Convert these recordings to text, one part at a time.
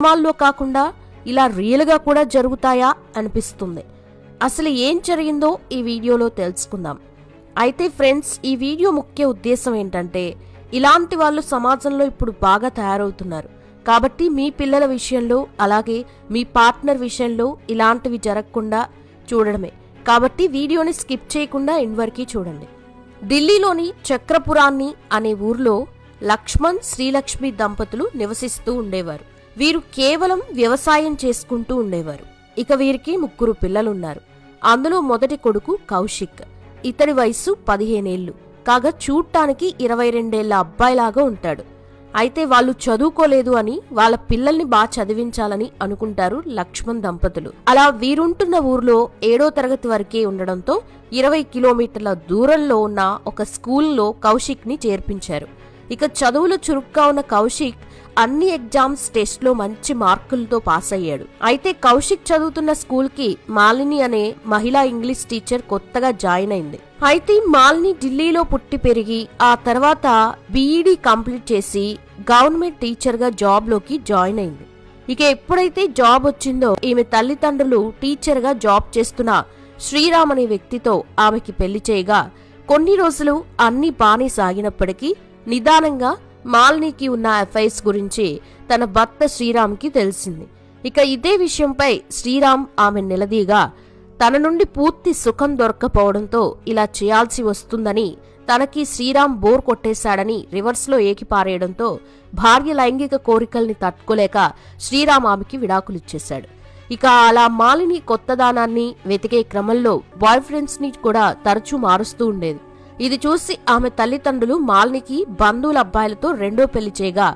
సినిమాల్లో కాకుండా ఇలా రియల్గా కూడా జరుగుతాయా అనిపిస్తుంది. అసలు ఏం జరిగిందో ఈ వీడియోలో తెలుసుకుందాం. అయితే ఫ్రెండ్స్ ఈ వీడియో ముఖ్య ఉద్దేశం ఏంటంటే ఇలాంటి వాళ్ళు సమాజంలో ఇప్పుడు బాగా తయారవుతున్నారు. కాబట్టి మీ పిల్లల విషయంలో అలాగే మీ పార్ట్నర్ విషయంలో ఇలాంటివి జరగకుండా చూడడమే. కాబట్టి వీడియోని స్కిప్ చేయకుండా ఎండ్ చూడండి. ఢిల్లీలోని చక్రపురాన్ని అనే ఊర్లో లక్ష్మణ్ శ్రీలక్ష్మి దంపతులు నివసిస్తూ ఉండేవారు. వీరు కేవలం వ్యవసాయం చేసుకుంటూ ఉండేవారు. ఇక వీరికి ముగ్గురు పిల్లలున్నారు. అందులో మొదటి కొడుకు కౌశిక్. ఇతడి వయస్సు పదిహేనేళ్ళు కాగా చూడటానికి ఇరవై రెండేళ్ళ అబ్బాయిలాగా ఉంటాడు. అయితే వాళ్ళు చదువుకోలేదు అని వాళ్ళ పిల్లల్ని బాగా చదివించాలని అనుకుంటారు లక్ష్మణ్ దంపతులు. అలా వీరుంటున్న ఊర్లో ఏడో తరగతి వరకే ఉండడంతో ఇరవై కిలోమీటర్ల దూరంలో ఉన్న ఒక స్కూల్లో కౌశిక్ని చేర్పించారు. ఇక చదువులో చురుగ్గా ఉన్న కౌశిక్ అన్ని ఎగ్జామ్స్ టెస్ట్లో మంచి మార్కులతో పాస్ అయ్యాడు. అయితే కౌశిక్ చదువుతున్న స్కూల్కి మాలిని అనే మహిళా ఇంగ్లీష్ టీచర్ కొత్తగా జాయిన్ అయింది. అయితే మాలిని ఢిల్లీలో పుట్టి పెరిగి ఆ తర్వాత బీఈడీ కంప్లీట్ చేసి గవర్నమెంట్ టీచర్గా జాబ్లోకి జాయిన్ అయింది. ఇక ఎప్పుడైతే జాబ్ వచ్చిందో ఈమె తల్లిదండ్రులు టీచర్గా జాబ్ చేస్తున్న శ్రీరామ్ అనే వ్యక్తితో ఆమెకి పెళ్ళి చేయగా కొన్ని రోజులు అన్ని బానే సాగినప్పటికీ నిదానంగా మాలినికి ఉన్న ఎఫ్ఐఎస్ గురించి తన భర్త శ్రీరామ్కి తెలిసింది. ఇక ఇదే విషయంపై శ్రీరామ్ ఆమె నిలదీగా తన నుండి పూర్తి సుఖం దొరక్కపోవడంతో ఇలా చేయాల్సి వస్తుందని తనకి శ్రీరామ్ బోర్ కొట్టేశాడని రివర్స్లో ఏకిపారేయడంతో భార్య లైంగిక కోరికల్ని తట్టుకోలేక శ్రీరామ్ ఆమెకి విడాకులిచ్చేశాడు. ఇక అలా మాలిని కొత్తదానాన్ని వెతికే క్రమంలో బాయ్ ఫ్రెండ్స్ని కూడా తరచూ మారుస్తూ ఉండేది. ఇది చూసి ఆమె తల్లిదండ్రులు మాలినికి బంధువుల అబ్బాయిలతో రెండో పెళ్ళి చేయగా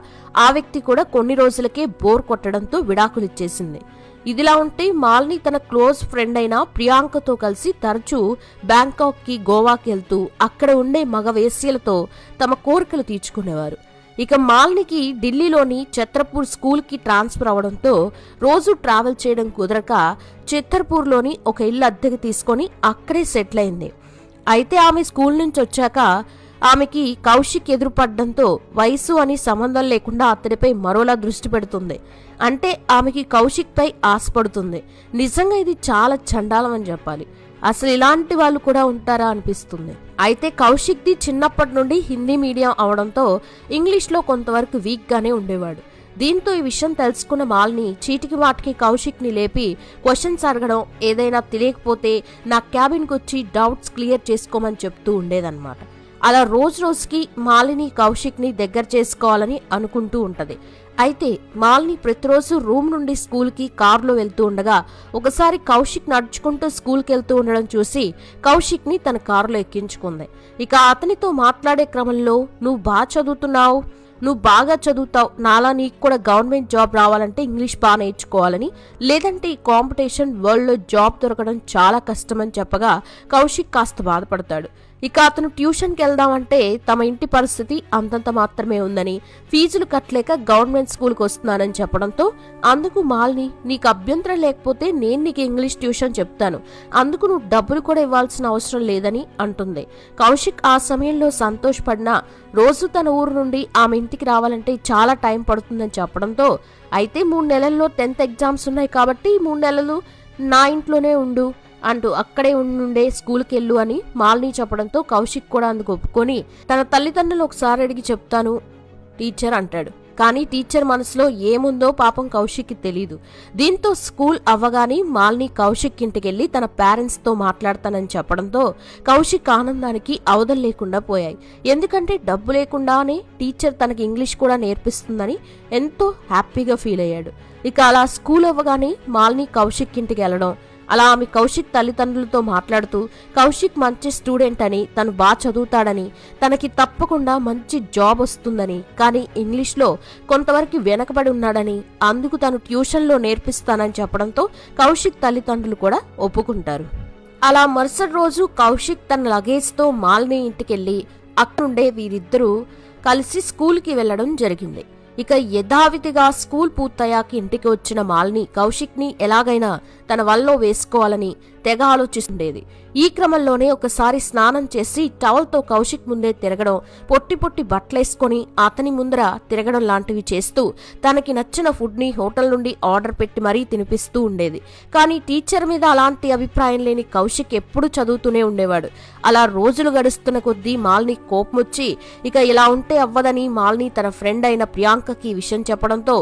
ఆ వ్యక్తి కూడా కొన్ని రోజులకే బోర్ కొట్టడంతో విడాకులిచ్చేసింది. ఇదిలా ఉంటే మాలిని తన క్లోజ్ ఫ్రెండ్ అయిన ప్రియాంకతో కలిసి తరచూ బ్యాంకాక్కి గోవాకి వెళ్తూ అక్కడ ఉండే మగ వేశ్యలతో తమ కోరికలు తీర్చుకునేవారు. ఇక మాలినికి ఢిల్లీలోని ఛత్రపూర్ స్కూల్కి ట్రాన్స్ఫర్ అవడంతో రోజు ట్రావెల్ చేయడం కుదరక చిత్తర్పూర్లోని ఒక ఇల్లు అద్దెకి తీసుకొని అక్కడే సెటిల్ అయింది. అయితే ఆమె స్కూల్ నుంచి వచ్చాక ఆమెకి కౌశిక్ ఎదురుపడడంతో వయసు అని సంబంధం లేకుండా అతడిపై మరోలా దృష్టి పెడుతుంది. అంటే ఆమెకి కౌశిక్పై ఆశపడుతుంది. నిజంగా ఇది చాలా చండాలం అని చెప్పాలి. అసలు ఇలాంటి వాళ్ళు కూడా ఉంటారా అనిపిస్తుంది. అయితే కౌశిక్ది చిన్నప్పటి నుండి హిందీ మీడియం అవడంతో ఇంగ్లీష్లో కొంతవరకు వీక్గానే ఉండేవాడు. దీంతో ఈ విషయం తెలుసుకున్న మాల్ని చీటికి మాటికి కౌశిక్ని లేపి క్వశ్చన్స్ అడగడం ఏదైనా తెలియకపోతే నా క్యాబిన్కి వచ్చి డౌట్స్ క్లియర్ చేసుకోమని చెప్తూ ఉండేదన్నమాట. అలా రోజు రోజుకి మాలిని కౌశిక్ని దగ్గర చేసుకోవాలని అనుకుంటూ ఉంటది. అయితే మాలిని ప్రతిరోజు రూమ్ నుండి స్కూల్కి కారులో వెళ్తూ ఉండగా ఒకసారి కౌశిక్ నడుచుకుంటూ స్కూల్కి వెళ్తూ ఉండడం చూసి కౌశిక్ని తన కారులో ఎక్కించుకుంది. ఇక అతనితో మాట్లాడే క్రమంలో నువ్వు బాగా చదువుతున్నావు నువ్వు బాగా చదువుతావు నాలా నీకు కూడా గవర్నమెంట్ జాబ్ రావాలంటే ఇంగ్లీష్ బాగా నేర్చుకోవాలని. లేదంటే ఈ కాంపిటీషన్ వరల్డ్లో జాబ్ దొరకడం చాలా కష్టమని చెప్పగా కౌశిక్ కాస్త బాధపడతాడు. ఇక అతను ట్యూషన్కి వెళ్దామంటే తమ ఇంటి పరిస్థితి అంతంత మాత్రమే ఉందని ఫీజులు కట్టలేక గవర్నమెంట్ స్కూల్కి వస్తున్నానని చెప్పడంతో అందుకు మాల్ని నీకు అభ్యంతరం లేకపోతే నేను నీకు ఇంగ్లీష్ ట్యూషన్ చెప్తాను. అందుకు నువ్వు డబ్బులు కూడా ఇవ్వాల్సిన అవసరం లేదని అంటుంది. కౌశిక్ ఆ సమయంలో సంతోషపడినా రోజు తన ఊరు నుండి ఆమె ఇంటికి రావాలంటే చాలా టైం పడుతుందని చెప్పడంతో అయితే మూడు నెలల్లో టెన్త్ ఎగ్జామ్స్ ఉన్నాయి కాబట్టి మూడు నెలలు నా ఇంట్లోనే ఉండు. అంటూ అక్కడే ఉండే స్కూల్కి వెళ్ళు అని మాలిని చెప్పడంతో కౌశిక్ కూడా అందుకు ఒప్పుకొని తన తల్లిదండ్రులు ఒకసారి అడిగి చెప్తాను టీచర్ అంటాడు. కానీ టీచర్ మనసులో ఏముందో పాపం కౌశిక్కి తెలీదు. దీంతో స్కూల్ అవ్వగానే మాల్ని కౌశిక్ ఇంటికెళ్ళి తన పేరెంట్స్తో మాట్లాడతానని చెప్పడంతో కౌశిక్ ఆనందానికి అవధం లేకుండా పోయాయి. ఎందుకంటే డబ్బు లేకుండానే టీచర్ తనకి ఇంగ్లీష్ కూడా నేర్పిస్తుందని ఎంతో హ్యాపీగా ఫీల్ అయ్యాడు. ఇక అలా స్కూల్ అవ్వగానే మాల్ని కౌశిక్ ఇంటికి వెళ్ళడం అలా ఆమె కౌశిక్ తల్లిదండ్రులతో మాట్లాడుతూ కౌశిక్ మంచి స్టూడెంట్ అని తను బాగా చదువుతాడని తనకి తప్పకుండా మంచి జాబ్ వస్తుందని కానీ ఇంగ్లీష్లో కొంతవరకు వెనకబడి ఉన్నాడని అందుకు తను ట్యూషన్లో నేర్పిస్తానని చెప్పడంతో కౌశిక్ తల్లిదండ్రులు కూడా ఒప్పుకుంటారు. అలా మరుసటి రోజు కౌశిక్ తన లగేజ్తో మాలిని ఇంటికెళ్ళి అక్కడుండే వీరిద్దరూ కలిసి స్కూల్కి వెళ్ళడం జరిగింది. ఇక యథావిధిగా స్కూల్ పూర్తయ్యాక ఇంటికి వచ్చిన మాలిని కౌశిక్ని ఎలాగైనా తన వల్లో వేసుకోవాలని తెగ ఆలోచిస్తుండేది. ఈ క్రమంలోనే ఒకసారి స్నానం చేసి టవల్తో కౌశిక్ ముందే తిరగడం పొట్టి పొట్టి బట్టలేసుకొని అతని ముందర తిరగడం లాంటివి చేస్తూ తనకి నచ్చిన ఫుడ్ని హోటల్ నుండి ఆర్డర్ పెట్టి మరీ తినిపిస్తూ ఉండేది. కానీ టీచర్ మీద అలాంటి అభిప్రాయం లేని కౌశిక్ ఎప్పుడూ చదువుతూనే ఉండేవాడు. అలా రోజులు గడుస్తున్న కొద్దీ మాల్ని కోపమొచ్చి ఇక ఇలా ఉంటే అవ్వదని మాల్ని తన ఫ్రెండ్ అయిన ప్రియాంకకి విషయం చెప్పడంతో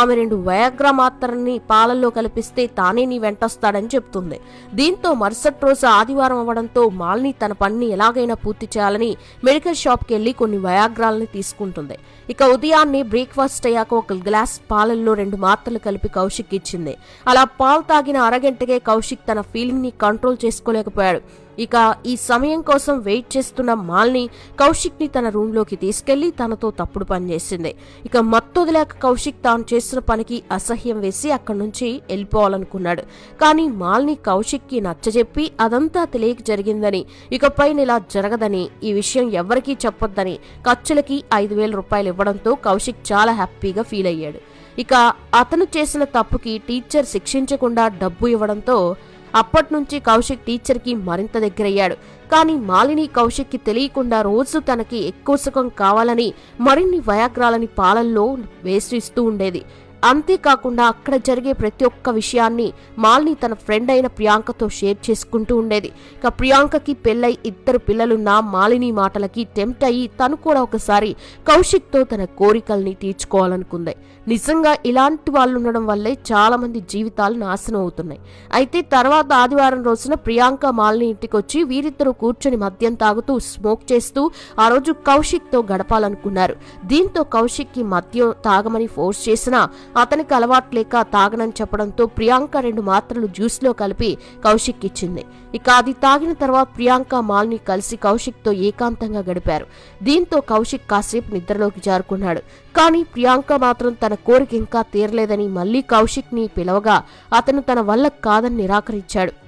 ఆమె రెండు వయాగ్రా మాత్రల్ని పాలల్లో కలిపిస్తే తానే నీ వెంటొస్తాడని చెప్తుంది. దీంతో మరుసటి రోజు ఆదివారం అవ్వడంతో మాల్ని తన పనిని ఎలాగైనా పూర్తి చేయాలని మెడికల్ షాప్కి వెళ్ళి కొన్ని వయాగ్రాలని తీసుకుంటుంది. ఇక ఉదయాన్నే బ్రేక్ఫాస్ట్ అయ్యాక ఒక గ్లాస్ పాలల్లో రెండు మాత్రలు కలిపి కౌశిక్ ఇచ్చింది. అలా పాలు తాగిన అరగంటకే కౌశిక్ తన ఫీలింగ్ని కంట్రోల్ చేసుకోలేకపోయాడు. ఇక ఈ సమయం కోసం వెయిట్ చేస్తున్న మాల్ని కౌశిక్ని తన రూమ్లోకి తీసుకెళ్ళి తనతో తప్పుడు పని చేసింది. ఇక మత్తొదిలేక కౌశిక్ తాను చేసిన పనికి అసహ్యం వేసి అక్కడి నుంచి వెళ్ళిపోవాలనుకున్నాడు. కానీ మాల్ని కౌశిక్కి నచ్చజెప్పి అదంతా తెలియక జరిగిందని ఇకపై ఇలా జరగదని ఈ విషయం ఎవరికీ చెప్పొద్దని ఖర్చులకి ఐదు వేల రూపాయలు ఇవ్వడంతో కౌశిక్ చాలా హ్యాపీగా ఫీల్ అయ్యాడు. ఇక అతను చేసిన తప్పుకి టీచర్ శిక్షించకుండా డబ్బు ఇవ్వడంతో అప్పటి నుంచి కౌశిక్ టీచర్కి మరింత దగ్గరయ్యాడు. కానీ మాలిని కౌశిక్కి తెలియకుండా రోజు తనకి ఎక్కువ సుఖం కావాలని మరిన్ని వయాగ్రాలని పాలల్లో వేసిస్తూ ఉండేది. అంతేకాకుండా అక్కడ జరిగే ప్రతి ఒక్క విషయాన్ని మాల్ని తన ఫ్రెండ్ అయిన ప్రియాంకతో షేర్ చేసుకుంటూ ఉండేది. ఇక ప్రియాంకకి పెళ్ళై ఇద్దరు పిల్లలున్న మాలిని మాటలకి టెంప్ట్ అయ్యి తను కూడా ఒకసారి కౌశిక్తో తన కోరికల్ని తీర్చుకోవాలనుకుంది. నిజంగా ఇలాంటి వాళ్ళు ఉండడం వల్లే చాలా మంది జీవితాలు నాశనం అవుతున్నాయి. అయితే తర్వాత ఆదివారం రోజున ప్రియాంక మాలిని ఇంటికి వచ్చి వీరిద్దరూ కూర్చొని మద్యం తాగుతూ స్మోక్ చేస్తూ ఆ రోజు కౌశిక్తో గడపాలనుకున్నారు. దీంతో కౌశిక్కి మద్యం తాగమని ఫోర్స్ చేసినా అతనికి అలవాటు లేక తాగనని చెప్పడంతో ప్రియాంక రెండు మాత్రలు జ్యూస్లో కలిపి కౌశిక్ ఇచ్చింది. ఇక అది తాగిన తర్వాత ప్రియాంక మాల్ని కలిసి కౌశిక్తో ఏకాంతంగా గడిపారు. దీంతో కౌశిక్ కాసేపు నిద్రలోకి జారుకున్నాడు. కానీ ప్రియాంక మాత్రం తన కోరిక ఇంకా తీరలేదని మళ్ళీ కౌశిక్ని పిలవగా అతను తన వల్ల కాదని నిరాకరించాడు.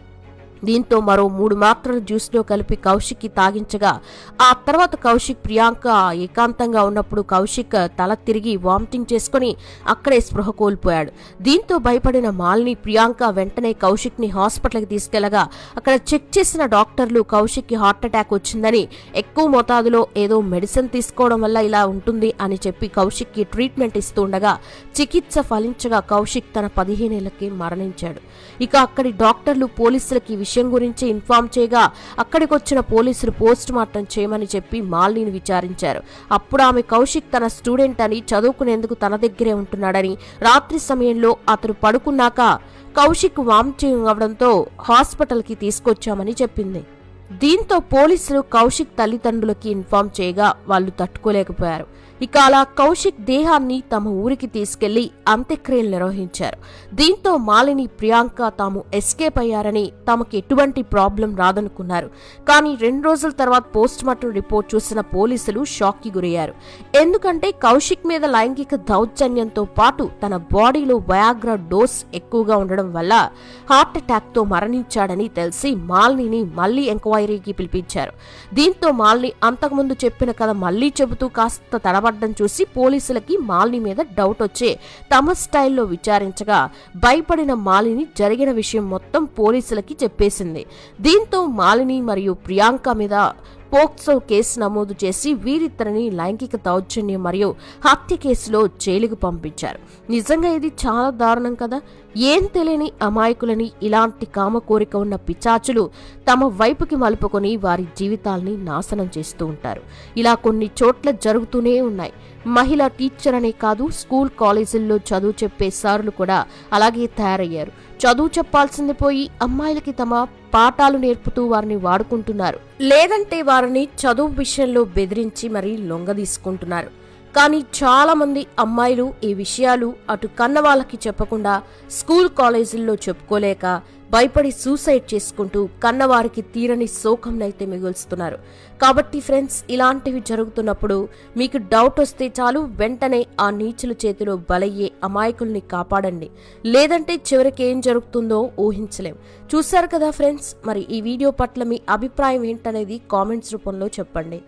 దీంతో మరో మూడు మాత్రలు జ్యూస్లో కలిపి కౌశిక్కి తాగించగా ఆ తర్వాత కౌశిక్ ప్రియాంక ఏకాంతంగా ఉన్నప్పుడు కౌశిక్ తల తిరిగి వామిటింగ్ చేసుకుని అక్కడే స్పృహ కోల్పోయాడు. దీంతో భయపడిన మాలిని ప్రియాంక వెంటనే కౌశిక్ని హాస్పిటల్కి తీసుకెళ్ళగా అక్కడ చెక్ చేసిన డాక్టర్లు కౌశిక్కి హార్ట్ అటాక్ వచ్చిందని ఎక్కువ మోతాదులో ఏదో మెడిసిన్ తీసుకోవడం వల్ల ఇలా ఉంటుంది అని చెప్పి కౌశిక్కి ట్రీట్మెంట్ ఇస్తుండగా చికిత్స ఫలించగా కౌశిక్ తన పదిహేనేళ్ళకి మరణించాడు. ఇక అక్కడి డాక్టర్లు పోలీసులకి విషయం గురించి ఇన్ఫార్మ్ చేయగా అక్కడికి వచ్చిన పోలీసులు పోస్ట్ మార్టం చేయమని చెప్పి మాలిని విచారించారు. అప్పుడు ఆమె కౌశిక్ తన స్టూడెంట్ అని చదువుకునేందుకు తన దగ్గరే ఉంటున్నాడని రాత్రి సమయంలో అతను పడుకున్నాక కౌశిక్ వామిటింగ్ అవడంతో హాస్పిటల్కి తీసుకొచ్చామని చెప్పింది. దీంతో పోలీసులు కౌశిక్ తల్లిదండ్రులకి ఇన్ఫార్మ్ చేయగా వాళ్ళు తట్టుకోలేకపోయారు. ఇక అలా కౌశిక్ దేహాన్ని తమ ఊరికి తీసుకెళ్ళి అంత్యక్రియలు నిర్వహించారు. దీంతో మాలిని ప్రియాంక తాము ఎస్కేప్ అయ్యారని తమకు ఎటువంటి ప్రాబ్లం రాదనుకున్నారు. కానీ రెండు రోజుల తర్వాత పోస్ట్ మార్టం రిపోర్ట్ చూసిన పోలీసులు షాక్కి గురయ్యారు. ఎందుకంటే కౌశిక్ మీద లైంగిక దౌర్జన్యంతో పాటు తన బాడీలో వయాగ్రా డోస్ ఎక్కువగా ఉండడం వల్ల హార్ట్ అటాక్తో మరణించాడని తెలిసి మాలిని మళ్ళీ ఎంక్వైరీకి పిలిపించారు. దీంతో మాలిని అంతకుముందు చెప్పిన కథ మళ్ళీ చెబుతూ కాస్త తడబ తడబడ్డం చూసి పోలీసులకి మాలిని మీద డౌట్ వచ్చే తమ స్టైల్లో విచారించగా భయపడిన మాలిని జరిగిన విషయం మొత్తం పోలీసులకి చెప్పేసింది. దీంతో మాలిని మరియు ప్రియాంక మీద పోక్సో కేసు నమోదు చేసి వీరిద్దరిని లైంగిక దౌర్జన్యం మరియు హత్య కేసులో జైలుకు పంపించారు. నిజంగా ఇది చాలా దారుణం కదా? ఏం తెలియని అమాయకులని ఇలాంటి కామ కోరిక ఉన్న పిచాచులు తమ వైపుకి మలుపుకొని వారి జీవితాల్ని నాశనం చేస్తూ ఉంటారు. ఇలా కొన్ని చోట్ల జరుగుతూనే ఉన్నాయి. మహిళా టీచర్ అనే కాదు స్కూల్ కాలేజీల్లో చదువు చెప్పే సార్లు కూడా అలాగే తయారయ్యారు. చదువు చెప్పాల్సింది పోయి అమ్మాయిలకి తమ పాఠాలు నేర్పుతూ వారిని వాడుకుంటున్నారు. లేదంటే వారిని చదువు విషయంలో బెదిరించి మరీ లొంగదీసుకుంటున్నారు. కానీ చాలామంది అమ్మాయిలు ఈ విషయాలు అటు కన్న వాళ్ళకి చెప్పకుండా స్కూల్ కాలేజీల్లో చెప్పుకోలేక భయపడి సూసైడ్ చేసుకుంటూ కన్నవారికి తీరని శోకంనైతే మిగులుస్తున్నారు. కాబట్టి ఫ్రెండ్స్ ఇలాంటివి జరుగుతున్నప్పుడు మీకు డౌట్ వస్తే చాలు వెంటనే ఆ నీచుల చేతిలో బలయ్యే అమాయకుల్ని కాపాడండి. లేదంటే చివరికి ఏం జరుగుతుందో ఊహించలేం. చూశారు కదా ఫ్రెండ్స్ మరి ఈ వీడియో పట్ల మీ అభిప్రాయం ఏంటనేది కామెంట్స్ రూపంలో చెప్పండి.